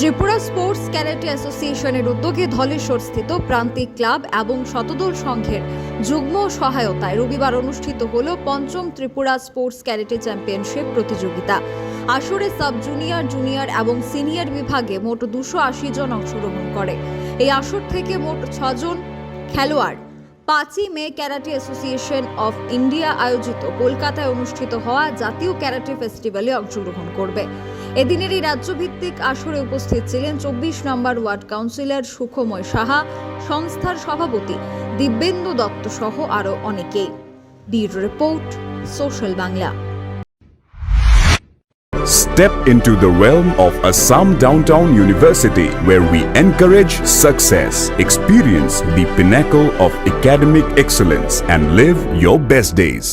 Tripura sports karate অ্যাসোসিয়েশনের উদ্যোগে ধলেশ্বর স্থিত প্রান্তিক ক্লাব এবং শতদল সংঘের যুগ্ম সহায়তায় রবিবার অনুষ্ঠিত হল পঞ্চম ত্রিপুরা স্পোর্টস ক্যারাটে চ্যাম্পিয়নশিপ প্রতিযোগিতা। আসরে সাব জুনিয়র জুনিয়র এবং সিনিয়র বিভাগে মোট দুশো আশি জন অংশগ্রহণ করে। এই আসর থেকে মোট ছজন খেলোয়াড়। পাঁচই May karate association of India আয়োজিত কলকাতায় অনুষ্ঠিত হওয়া জাতীয় ক্যারাটে ফেস্টিভ্যালে অংশগ্রহণ করবে। এদিনের এই রাজ্যভিত্তিক আসরে উপস্থিত ছিলেন চব্বিশ নম্বর ওয়ার্ড কাউন্সিলর সুখময় সাহা সংস্থার সভাপতি দিব্যেন্দু দত্ত সহ আরও অনেকেই বীর report social Bangla Step into the realm of Assam Downtown University where we encourage success, experience the pinnacle of academic excellence, and live your best days.